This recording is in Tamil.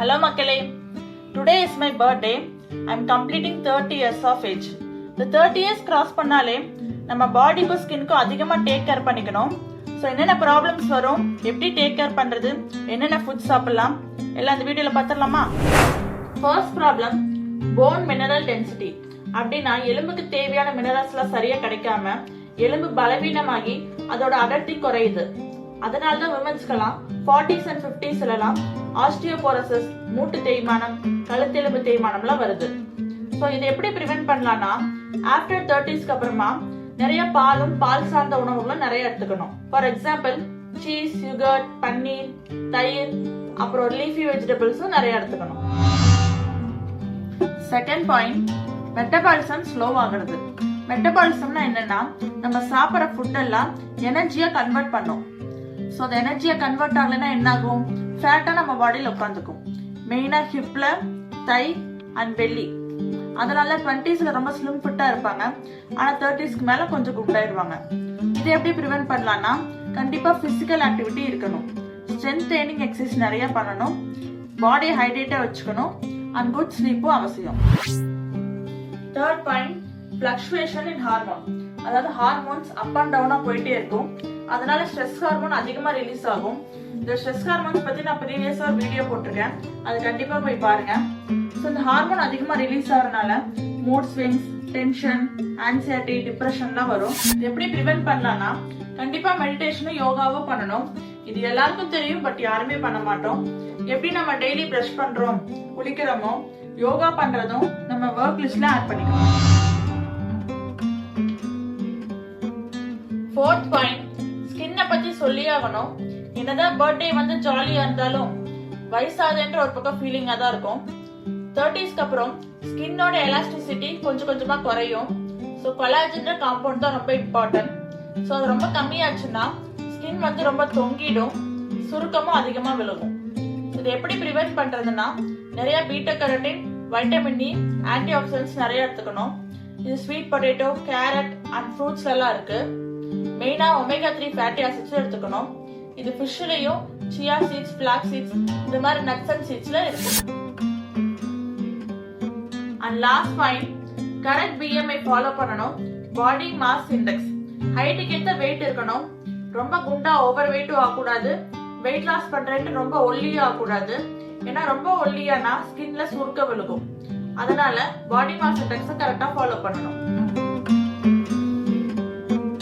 ஹலோ மக்களே today is my birthday I am completing thirty years of age இந்த தேர்ட்டி இயர்ஸ் கிராஸ் பண்ணாலே நம்ம பாடிக்கும் ஸ்கின்க்கும் அதிகமாக டேக் கேர் பண்ணிக்கணும். ஸோ என்னென்ன ப்ராப்ளம்ஸ் வரும்? எப்படி டேக் கேர் பண்ணுறது என்னென்ன ஃபுட் சாப்பிடலாம்? எல்லாம் இந்த வீடியோவில் பார்த்துடலாமா first problem bone mineral density அப்படின்னா எலும்புக்கு தேவையான மினரல்ஸ்லாம் சரியாக கிடைக்காம எலும்பு பலவீனமாகி அதோட அடர்த்தி குறையுது. அதனால தான் விமன்ஸ்க்கெல்லாம் ஃபார்ட்டிஸ் அண்ட் ஃபிஃப்டிஸ்லாம் ஆஸ்டியோபோரசஸ் மூட்டு தேய்மானம் கழுத்தெலும்பு தேய்மானம்லாம் வருது. ஸோ இதை எப்படி ப்ரிவென்ட் பண்ணலாம்னா ஆஃப்டர் தேர்ட்டிஸ்க்கு அப்புறமா நிறைய பாலும் பால் சார்ந்த உணவுகளும் நிறைய எடுத்துக்கணும். For example cheese sugar paneer தயிர் அப்புறம் லீஃபி வெஜிடபிள்ஸும் நிறைய எடுத்துக்கணும். செகண்ட் பாயிண்ட் மெட்டபாலிசம் ஸ்லோ ஆகுறது. மெட்டபாலிசம்னா என்னன்னா நம்ம சாப்பிட்ற ஃபுட் எல்லாம் எனர்ஜியா கன்வெர்ட் பண்ணும். ஸோ அந்த எனர்ஜியை கன்வெர்ட் ஆகலைன்னா என்ன ஆகும் ஃபேட்டாக நம்ம பாடியில் உட்காந்துக்கும் மெயினாக ஹிப்பில் தை அண்ட் வெள்ளி அதனால டுவெண்ட்டீஸ்ல ரொம்ப ஸ்லிம் ஃபிட்டா இருப்பாங்க. ஆனா தேர்ட்டிஸ்க்கு மேல கொஞ்சம் குண்டாயிடுவாங்க இதை எப்படி ப்ரிவென்ட் பண்ணலாம்னா கண்டிப்பா பிசிக்கல் ஆக்டிவிட்டி இருக்கணும். ஸ்ட்ரென்த் ட்ரைனிங் எக்ஸசைஸ் நிறைய பண்ணணும். பாடியை ஹைட்ரேட்டா வச்சுக்கணும். அண்ட் குட் ஸ்லீப்பும் அவசியம். Third point fluctuation in hormone அதாவது ஹார்மோன்ஸ் அப் அண்ட் டவுனா போயிட்டே இருக்கும். அதனால ஸ்ட்ரெஸ் ஹார்மோன் அதிகமா ரிலீஸ் ஆகும். இந்த ஸ்ட்ரெஸ் ஹார்மோன்ஸ் பத்தி நான் ப்ரீவியஸா ஒரு வீடியோ போட்டிருக்கேன். அது கண்டிப்பா போய் பாருங்க. ஸோ இந்த ஹார்மோன் அதிகமா ரிலீஸ் ஆகிறதுனால மூட் ஸ்விங்ஸ் டென்ஷன் ஆன்சைட்டி டிப்ரெஷன்லாம் வரும். இது எப்படி ப்ரிவென்ட் பண்ணலாம்னா கண்டிப்பா மெடிடேஷனும் யோகாவும் பண்ணணும். இது எல்லாருக்கும் தெரியும் பட் யாருமே பண்ண மாட்டோம். எப்படி நம்ம டெய்லி ப்ரஷ் பண்றோம் குளிக்கிறோமோ யோகா பண்றதும் நம்ம ஒர்க் லிஸ்ட்ல ஆட் பண்ணிக்கணும் ஃபோர்த் பாயிண்ட் சொல்லி ஆகணும் என்னதான் பர்த்டே வந்து ஜாலியா இருந்தாலும் வயசாதுன்ற ஒரு பக்கம் ஃபீலிங்கா தான் இருக்கும். தேர்ட்டிஸ்க்கு அப்புறம் ஸ்கின்னோட எலாஸ்டிசிட்டி கொஞ்சம் கொஞ்சமா குறையும். ஸோ கொலாஜன்ற காம்பவுண்ட் தான் ரொம்ப இம்பார்ட்டன்ட் ஸோ அது ரொம்ப கம்மியாச்சுன்னா ஸ்கின் வந்து ரொம்ப தொங்கிடும். சுருக்கமும் அதிகமாக விழுகும். இது எப்படி ப்ரிவென்ட் பண்ணுறதுன்னா நிறைய beta carotene vitamin E antioxidants நிறைய எடுத்துக்கணும். இது sweet potato carrot and fruits எல்லாம் இருக்குது மெயினா ஒமேகா த்ரீ ஃபேட்டி ஆசிட்ஸ் எடுத்துக்கணும். இது ஃபிஷ்லயும் சியா சீட்ஸ் பிளாக் சீட்ஸ் இந்த மாதிரி நட்ஸ் அண்ட் சீட்ஸ்ல இருக்கு. And last point correct BMI follow பண்ணணும். பாடி மாஸ் இண்டெக்ஸ் ஹைட்டுக்கு ஏற்ற வெயிட் இருக்கணும். ரொம்ப குண்டா ஓவர் வெயிட்டும் ஆகக்கூடாது. வெயிட் லாஸ் பண்றேன்ட்டு ரொம்ப ஒல்லியும் ஆகக்கூடாது. ஏன்னா ரொம்ப ஒல்லியானா ஸ்கின்ல சுருக்க விழுகும். அதனால பாடி மாஸ் இண்டெக்ஸை கரெக்டா ஃபாலோ பண்ணணும்.